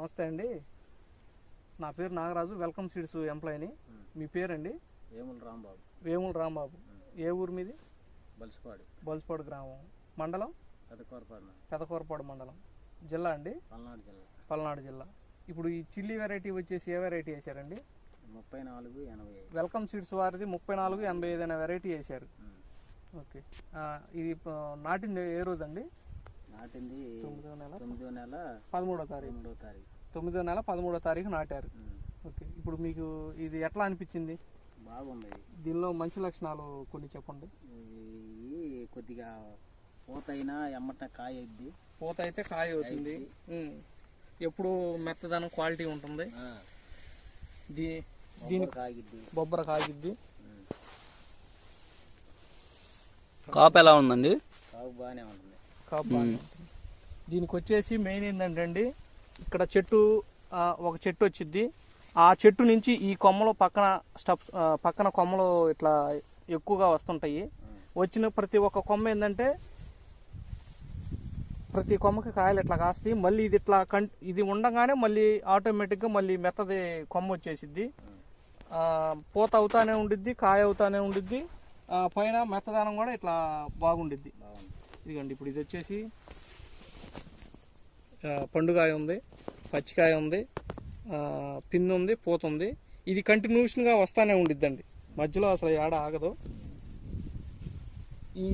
నమస్తే అండి. నా పేరు నాగరాజు. వెల్కమ్ సీడ్స్ ఎంప్లాయీని. మీ పేరండి? వేముల రాంబాబు. వేముల రాంబాబు. ఏ ఊరు మీది? బలిసిపాడు. బొల్స్పాడు గ్రామం. మండలం? పెదకూరపాడు పెదకూరపాడు మండలం. జిల్లా అండి? పల్నాడు జిల్లా. పల్నాడు జిల్లా. ఇప్పుడు ఈ చిల్లీ వెరైటీ వచ్చేసి ఏ వెరైటీ వేశారండి? ముప్పై నాలుగు ఎనభై వెల్కమ్ సీడ్స్ వారిది ముప్పై నాలుగు ఎనభై ఐదు అనే వెరైటీ వేశారు. ఓకే. ఇది నాటింది ఏ రోజు అండి నాటింది తొమ్మిదో నెల? తొమ్మిదో నెల పదమూడో తారీఖు. తొమ్మిదో తారీఖు. తొమ్మిదో నెల పదమూడో తారీఖు నాటారు. ఓకే. ఇప్పుడు మీకు ఇది ఎట్లా అనిపించింది? బాగుంది. దీనిలో మంచి లక్షణాలు కొన్ని చెప్పండి. కొద్దిగా పూతైనా ఎమ్మట కాయ అయింది పూత అయితే కాయ అవుతుంది. ఎప్పుడు మెత్తదనం క్వాలిటీ ఉంటుంది. దీ దీని కాగిద్ది బొబ్బర కాగిద్ది కాపు ఎలా ఉందండి? కావు బాగానే ఉంటుంది. కాపు. దీనికి వచ్చేసి మెయిన్ ఏంటంటే అండి ఇక్కడ చెట్టు ఒక చెట్టు వచ్చింది ఆ చెట్టు నుంచి ఈ కొమ్మలు పక్కన స్టెప్స్ పక్కన కొమ్మలు ఇట్లా ఎక్కువగా వస్తుంటాయి. వచ్చిన ప్రతి ఒక్క కొమ్మ ఏంటంటే ప్రతి కొమ్మకి కాయలు ఇట్లా కాస్తాయి. మళ్ళీ ఇది ఇట్లా కం ఇది ఉండగానే మళ్ళీ ఆటోమేటిక్గా మళ్ళీ మెత్తది కొమ్మ వచ్చేసిద్ది. పూత అవుతానే ఉండిద్ది కాయ అవుతానే ఉండిద్ది. పైన మెత్తదనం కూడా ఇట్లా బాగుండిద్ది. ఇదిగోండి ఇప్పుడు ఇది వచ్చేసి పండుగాయ ఉంది పచ్చికాయ ఉంది ఆ, పిన్ ఉంది పూత ఉంది. ఇది కంటిన్యూషన్గా వస్తానే ఉండిద్దండి. మధ్యలో అసలు ఏడ ఆగదు. ఈ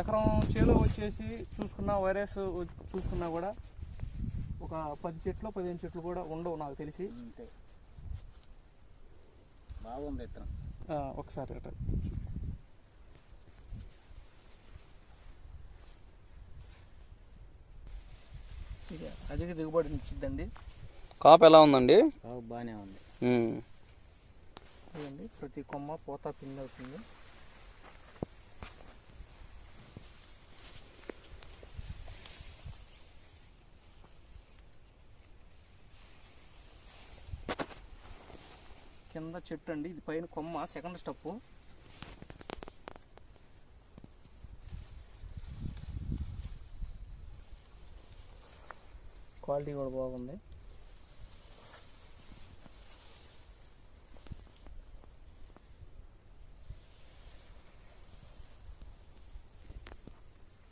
ఎకరం చేలో వచ్చేసి చూసుకున్న వైరస్ చూసుకున్నా కూడా ఒక పది చెట్లు పదిహేను చెట్లు కూడా ఉండవు నాకు తెలిసి. బాగుంది ఒకసారి ఇక అధిక దిగుబడిని ఇచ్చిద్దండి కాపు ఎలా ఉందండి? కావు బాగానే ఉంది. ఇదండి ప్రతి కొమ్మ పోత పిండి అవుతుంది. కింద చెట్టు అండి ఇది పైన కొమ్మ సెకండ్ స్టెప్ క్వాలిటీ కూడా బాగుంది.